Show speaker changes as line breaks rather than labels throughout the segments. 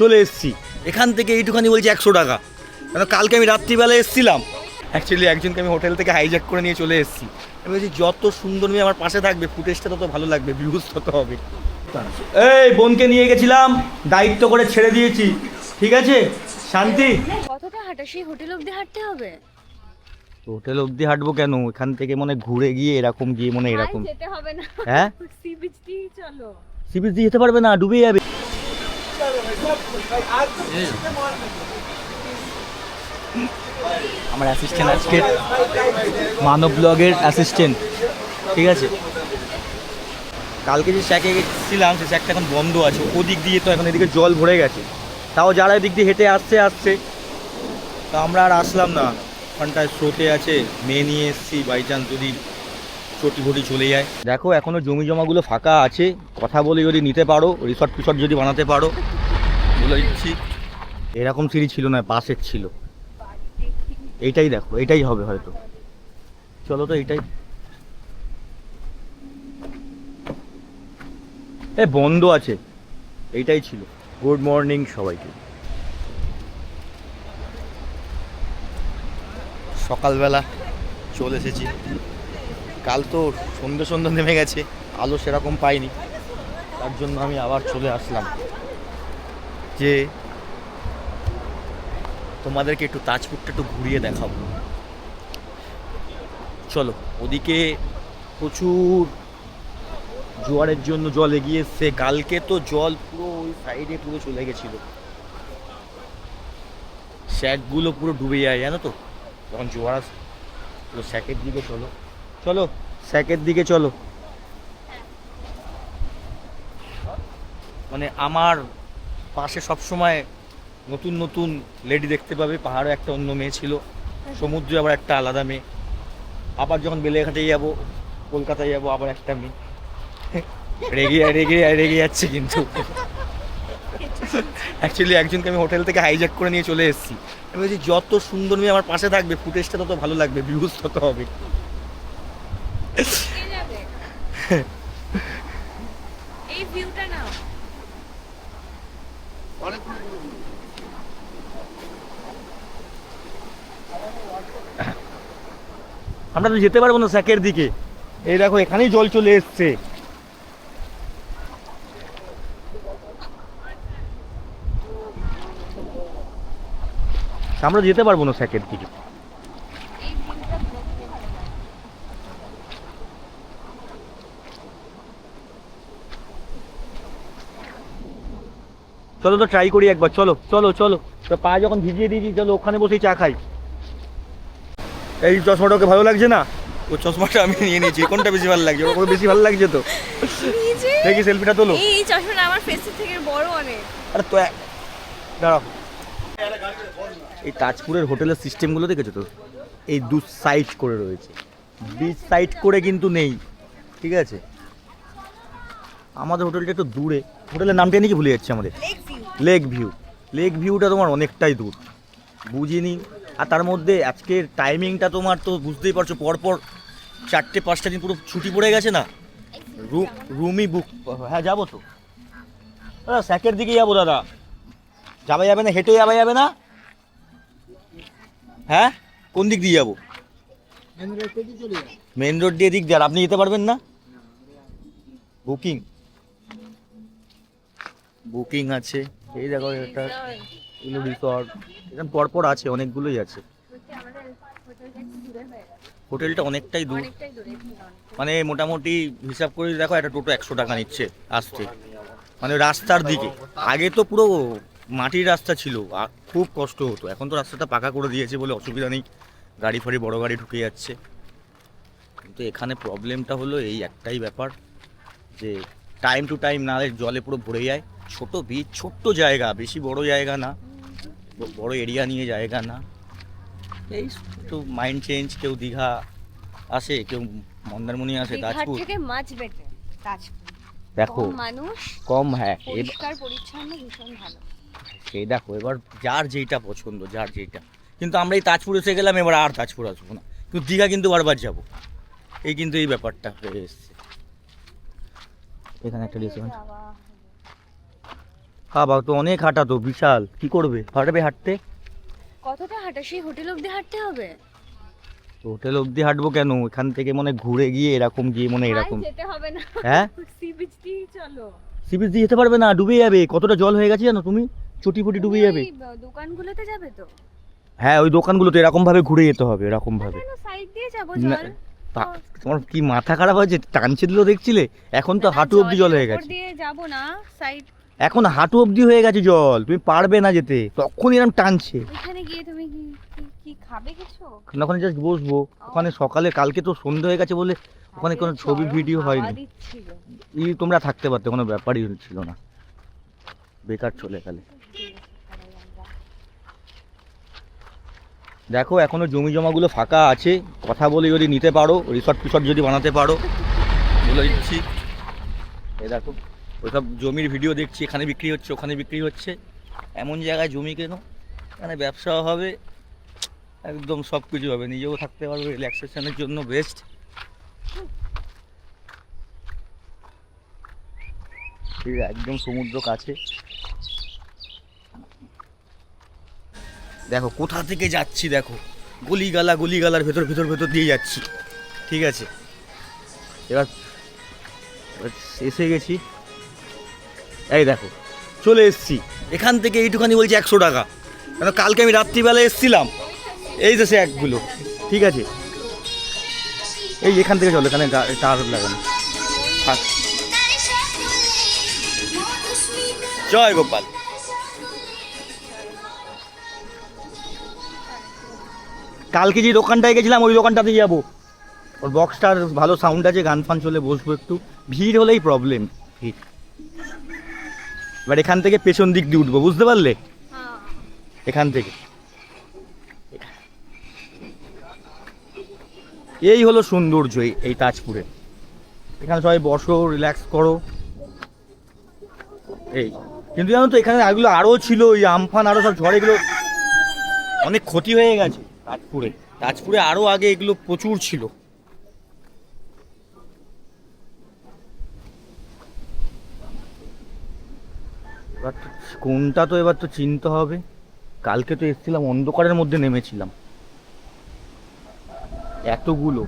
চলে এসেছি। এখান থেকে এইটুখানি বলছি একশো টাকা। কেন কালকে আমি রাত্রিবেলা এসেছিলাম। অ্যাকচুয়ালি একজনকে আমি হোটেল থেকে হাইজ্যাক করে নিয়ে চলে এসেছি। আমি বলছি যত সুন্দর মেয়ে আমার পাশে থাকবে ফুটেজটা তত ভালো লাগবে ভিউজ তত হবে। এই বোনকে নিয়ে গেছিলাম। দায়িত্ব করে ছেড়ে দিয়েছি। ঠিক আছে? শান্তি?
কতটা হাঁটা? সেই হোটেল অব্দি হাঁটতে হবে?
হোটেল অবধি হাঁটবো কেন? এখান থেকে মনে ঘুরে গিয়ে এরকম গিয়ে মনে এরকম।
যেতে হবে না।
হ্যাঁ?
সি বিচ দিয়ে চলো।
সি বিচ দিয়ে যেতে পারবে না ডুবে যাবে। আমার অ্যাসিস্ট্যান্ট আজকে মানব ব্লগের অ্যাসিস্ট্যান্ট ঠিক আছে? কালকে যে শ্যাকে গেছিলাম, সে শ্যাকটা এখন বন্ধ আছে। ওদিক দিয়ে তো এখন এদিকে জল ভরে গেছে। তাও যারা এদিক দিয়ে হেঁটে আসছে আসছে। তা আমরা আর আসলাম না। ওখানটায় স্রোতে আছে, মেয়ে নিয়ে এসেছি বাই চান্স যদি চটি ফটি চলে যায়। দেখো, এখনও জমি জমাগুলো ফাঁকা আছে। কথা বলে যদি নিতে পারো রিসর্ট ফিসর্ট যদি বানাতে পারো। এরকম সিঁড়ি ছিল না বাসের ছিল। এইটাই দেখো এইটাই হবে হয়তো। চলো তো এইটাই। এ বন্ধ আছে। এইটাই ছিল। গুড মর্নিং সবাইকে। সকালবেলা চলে এসেছি। কাল তো সন্ধ্যে সন্ধ্যে নেমে গেছে। আলো সেরকম পাইনি। তার জন্য আমি আবার চলে আসলাম। যে তোমাদেরকে একটু তাজপুরটা একটু ঘুরিয়ে দেখাবো। চলো, ওদিকে প্রচুর জোয়ারের জন্য জল এগিয়ে এসছে। কালকে তো জল পুরো ওই সাইডে পুরো চলে গেছিল। স্যাকগুলো পুরো ডুবে যায়, জানো তো? যখন জোয়ার আসে চলো স্যাকের দিকে চলো। চলো স্যাকের দিকে চলো। মানে আমার পাশে সব সময় নতুন নতুন লেডি দেখতে পাবে, পাহাড়ে একটা অন্য মেয়ে ছিল, সমুদ্রে আবার একটা আলাদা মেয়ে। আবার যখন বেলেঘাটে যাব, কলকাতায় যাব, আবার একটা মেয়ে। রেগে রেগে রেগে যাচ্ছে কিন্তু। অ্যাকচুয়ালি একজনকে আমি হোটেল থেকে হাইজ্যাক করে নিয়ে চলে এসেছি। আমি বলছি, যত সুন্দর মেয়ে আমার পাশে থাকবে ফুটেজটা তত ভালো লাগবে ভিউজ তত হবে
কে যাবে এই ভিউটা নাও
আমরা তো যেতে পারব না স্যাকের দিকে। এই দেখো, এখানেই জল চলে এসছে। আমরা যেতে পারব না স্যাকের দিকে। চলো তো ট্রাই করি একবার। চলো চলো চলো। পা যখন ভিজিয়ে দিয়েছি, চলো ওখানে বসেই চা খাই। এই চশমাটা ওকে ভালো লাগছে না? ও চশমাটা আমি নিয়ে নিয়েছি কোনটা বেশি ভালো লাগছে? ওকে বেশি ভালো লাগছে তো। দেখি সেলফিটা তোলো।
এই চশমাটা আমার ফেসের থেকে বড় অনেক।
আরে তো এক- দাঁড়াও। এই তাজপুরের হোটেলের সিস্টেমগুলো দেখেছ তো? এই দু সাইড করে রয়েছে। বিচ সাইড করে কিন্তু নেই। ঠিক আছে? আমাদের হোটেলটা একটু দূরে। হোটেলের নামটা নাকি ভুলে যাচ্ছে আমাদের?
লেক ভিউ
লেক ভিউটা তোমার অনেকটাই দূর। বুঝিনি। আর তার মধ্যে আজকের টাইমিংটা তোমার তো বুঝতেই পারছ, পরপর চারটে, পাঁচটা দিন পুরো ছুটি পড়ে গেছে না? রুম রুমই বুক হ্যাঁ যাব তো। দাদা স্যাকের দিকে যাব, দাদা। যাবে যাবে না? হেঁটে যাবে যাবে না? হ্যাঁ? কোন দিক দিয়ে যাব? মেন রোড দিয়ে দিক দিয়ে আপনি যেতে পারবেন না? বুকিং বুকিং আছে। এই দেখো, এটা এগুলো রিসর্ট, এরকম পরপর আছে, অনেকগুলোই আছে।
হোটেলটা
অনেকটাই দূর। মানে মোটামুটি হিসাব করে দেখো, একটা টোটো একশো টাকা নিচ্ছে আসতে মানে রাস্তার দিকে। আগে তো পুরো মাটির রাস্তা ছিল খুব কষ্ট হতো। এখন তো রাস্তাটা পাকা করে দিয়েছে বলে অসুবিধা নেই। গাড়ি ফাড়ি, বড় গাড়ি ঢুকে যাচ্ছে। কিন্তু এখানে প্রবলেমটা হলো এই একটাই ব্যাপার, যে টাইম টু টাইম না জলে পুরো ভরে যায়। ছোট বিচ ছোট্ট জায়গা, বেশি বড় জায়গা না। বড় এরিয়া নিয়ে জায়গা না। এই একটু মাইন্ড চেঞ্জ কেউ দীঘা আসে কেউ মন্দারমণি আসে তাজপুর
থেকে মাছ বেটার তাজপুর
দেখো
মানুষ
কম হ্যাঁ এব-
পরিষ্কার পরিচ্ছন্ন ভীষণ ভালো।
সেই দেখো এবার যার যেইটা পছন্দ যার যেইটা। কিন্তু আমরা এই তাজপুর এসে গেলাম এবার আর তাজপুর আসব না। কিন্তু দীঘা কিন্তু বারবার যাব। এই কিন্তু এই ব্যাপারটা হয়ে এসছে। এখানে একটা রেস্টুরেন্ট বাবা তো অনেক হাঁটা তো বিশাল। কি করবে? হাঁটবে হাঁটতে?
কতটা হাঁটা? সেই হোটেল অবধি হাঁটতে হবে?
হোটেল অবধি হাঁটবো কেন? এখান থেকে মনে হয় ঘুরে গিয়ে এরকম গিয়ে মনে এরকম।
যেতে হবে না।
হ্যাঁ?
সি বিচ দিয়ে চলো।
সি বিচ দিয়ে যেতে পারবে না? ডুবে যাবে। কতটা জল হয়ে গেছে জানো তুমি? চটি ফটি ডুবে যাবে।
দোকানগুলোতে যাবে তো?
হ্যাঁ ওই দোকানগুলোতে এরকম ভাবে ঘুরে যেতে হবে এরকম ভাবে
সাইড দিয়ে যাব জল।
তোমার কি মাথা খারাপ আছে টানছে দিল দেখছিলে? এখন তো হাঁটু অবধি জল হয়ে গেছে।
দিয়ে যাব না। সাইড
এখন হাঁটু অবধি হয়ে গেছে জল তুমি পারবে না যেতে। তখন এরকম টানছে।
ওখানে গিয়ে তুমি কি কি- কি খাবে কিছু?
ওখানে জাস্ট বসবো। ওখানে সকালে কালকে তো সন্ধে হয়ে গেছে বলে ওখানে কোনো ছবি ভিডিও হয়নি। ই তোমরা থাকতে পারতে কোনো ব্যাপারই ছিল না। বেকার চলে গেলে। দেখো এখনও জমি জমাগুলো ফাঁকা আছে। কথা বলে যদি নিতে পারো রিসর্ট ফিসর্ট যদি বানাতে পারো। বলে দিচ্ছি। এই দেখো। ওইসব জমির ভিডিও দেখছি, এখানে বিক্রি হচ্ছে, ওখানে বিক্রি হচ্ছে। এমন জায়গায় জমি কেন? এখানে ব্যবসাও হবে, একদম সব কিছু হবে। নিজেও থাকতে পারবে রিল্যাক্সেশনের জন্য বেস্ট একদম সমুদ্র কাছে। দেখো, কোথা থেকে যাচ্ছি দেখো? গলিগালা, গলিগালার ভেতর ভেতর ভেতর দিয়ে যাচ্ছি। ঠিক আছে? এবার এবার এসে গেছি। এই দেখো, চলে এসছি। এখান থেকে এইটুখানি বলছি একশো টাকা। কেন কালকে আমি রাত্রিবেলা এসছিলাম। এই যে সে একগুলো ঠিক আছে? এই এখান থেকে চলো, এখানে তার লাগানো। জয় গোপাল। কালকে যে দোকানটায় গেছিলাম, ওই দোকানটাতে যাব। ওর বক্সটার ভালো সাউন্ড আছে, গান ফান চলে বসবো একটু। ভিড় হলেই প্রবলেম ভিড়। এবার এখান থেকে পেছন দিক দিয়ে উঠবো বুঝতে পারলে?
হ্যাঁ।
এখান থেকে। এই হলো সৌন্দর্য এই- এই তাজপুরে। এখানে সবাই বসো রিল্যাক্স করো। এই কিন্তু জানো তো এখানে এগুলো আরও ছিল ওই আমফান আরও সব ঝড় এগুলো অনেক ক্ষতি হয়ে গেছে তাজপুরে। তাজপুরে আরও আগে এগুলো প্রচুর ছিল। এবার তো কোনটা তো এবার তো চিনতে হবে। কালকে তো এসেছিলাম, অন্ধকারের মধ্যে নেমেছিলাম। এতগুলো,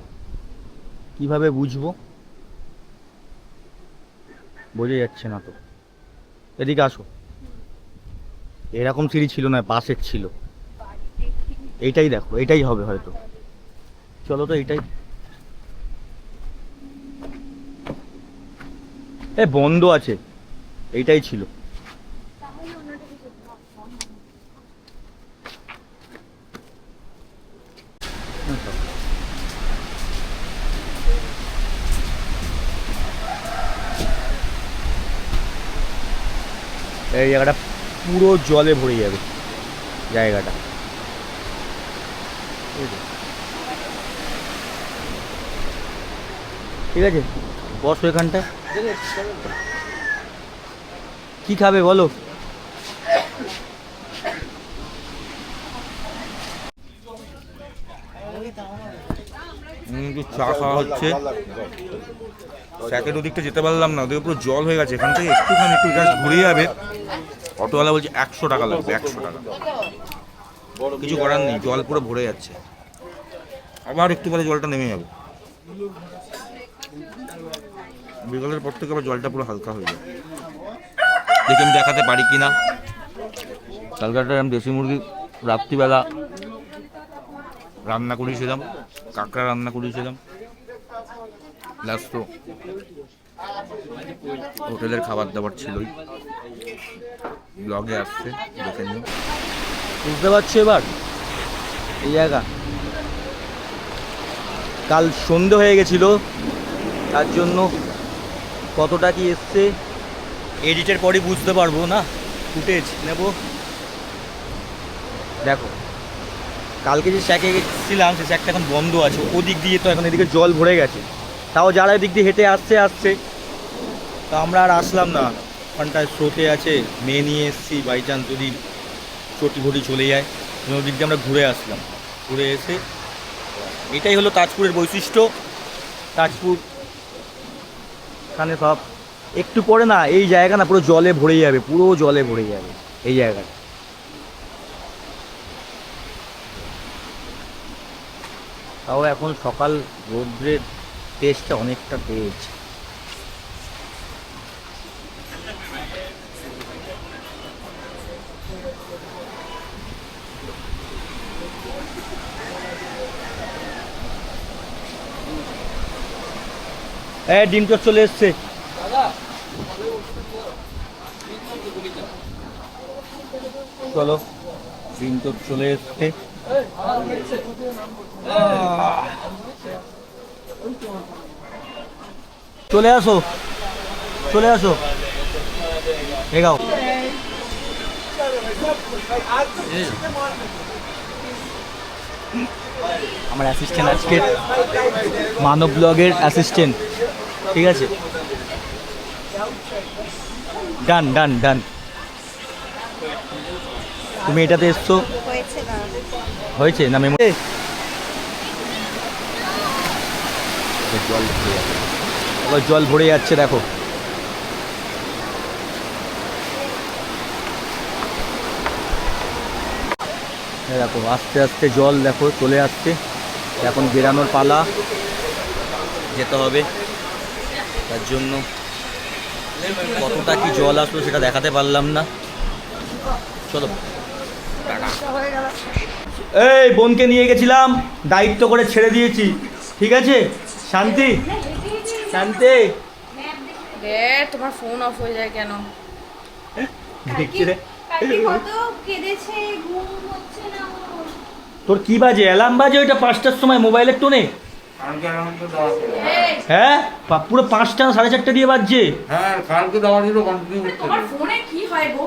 কীভাবে বুঝব? বোঝা যাচ্ছে না তো। এদিকে আসো। এরকম সিঁড়ি ছিল না বাসের ছিল। এইটাই দেখো এটাই হবে হয়তো। চলো তো এইটাই। এ, বন্ধ আছে। এইটাই ছিল। এই জায়গাটা পুরো জলে ভরে যাবে জায়গাটা। ঠিক আছে? বসো এখানটা কি খাবে বলো? চা খাওয়া হচ্ছে। স্যাকের ওদিকটা যেতে পারলাম না, ওদিকে পুরো জল হয়ে গেছে। এখান থেকে একটুখানি একটু জাস্ট ঘুরে যাবে। অটোওয়ালা বলছে একশো টাকা লাগবে, একশো টাকা। কিছু করার নেই, জল পুরো ভরে যাচ্ছে। আবার একটু পরে জলটা নেমে যাবে। বিকালের পর থেকে আবার জলটা পুরো হালকা হয়ে যাবে। দেখি আমি দেখাতে পারি কি না আমি দেশি মুরগি রাত্রিবেলা রান্না করেছিলাম, কাঁকড়া রান্না করেছিলাম। প্লাস তো হোটেলের খাবার দাবার ছিলই। ব্লগে আসছে, দেখে নিও। বুঝতে পারছ এবার? এই জায়গা। কাল সন্ধে হয়ে গেছিল, তার জন্য কতটা কি এসছে এডিটের পরে বুঝতে পারব না। ফুটেজ নেব। দেখো কালকে যে শ্যাকে গেছিলাম, সে শ্যাকটা এখন বন্ধ আছে। ওদিক দিয়ে তো এখন এদিকে জল ভরে গেছে। তাও যারা এদিক দিয়ে হেঁটে আসছে আসছে। তা আমরা আর আসলাম না। ওখানটায় স্রোতে আছে, মেয়ে নিয়ে এসেছি বাই চান্স যদি চটি ফটি চলে যায় ওদিক দিয়ে আমরা ঘুরে আসলাম। ঘুরে এসে এটাই হলো তাজপুরের বৈশিষ্ট্য। তাজপুর এখানে সব একটু পরে না, এই জায়গা না, পুরো জলে ভরে যাবে, পুরো জলে ভরে যাবে, এই জায়গাটা। তাও এখন সকাল রৌদ্রের টেস্টটা অনেকটা পেয়েছে। হ্যাঁ ডিম চট চলে এসছে। চলো, ডিম চট চলে এসছে। চলে আসো। চলে আসো। এগাও। আমার অ্যাসিস্ট্যান্ট আজকে মানব ব্লগের অ্যাসিস্ট্যান্ট ঠিক আছে? ডান ডান ডান তুমি এটাতে এসছো?
হয়েছে না
মেমো জল ভরে যাচ্ছে। আবার জল ভরে যাচ্ছে দেখো। দেখো আস্তে আস্তে জল দেখো চলে আসছে। এখন বেরানোর পালা যেতে হবে। তার জন্য কতটা কি জল আসলো সেটা দেখাতে পারলাম না। চলো। এই বোনকে নিয়ে গেছিলাম দায়িত্ব করে ছেড়ে দিয়েছি ঠিক আছে? শান্তি? শান্তি?
রে তোমার ফোন অফ হয়ে যায় কেন?
দেখছি রে।
কালকে কত কেঁদেছে ঘুম হচ্ছে না ওর।
তোর কি বাজে? অ্যালার্ম বাজে ওইটা পাঁচটার সময় মোবাইলের টোনে হ্যাঁ? পুরো পাঁচটা সাড়ে চারটে দিয়ে বাজছে?
হ্যাঁ কালকে দেওয়া ছিল কন্টিনিউ করতে
তোমার ফোনে কি হয় গো?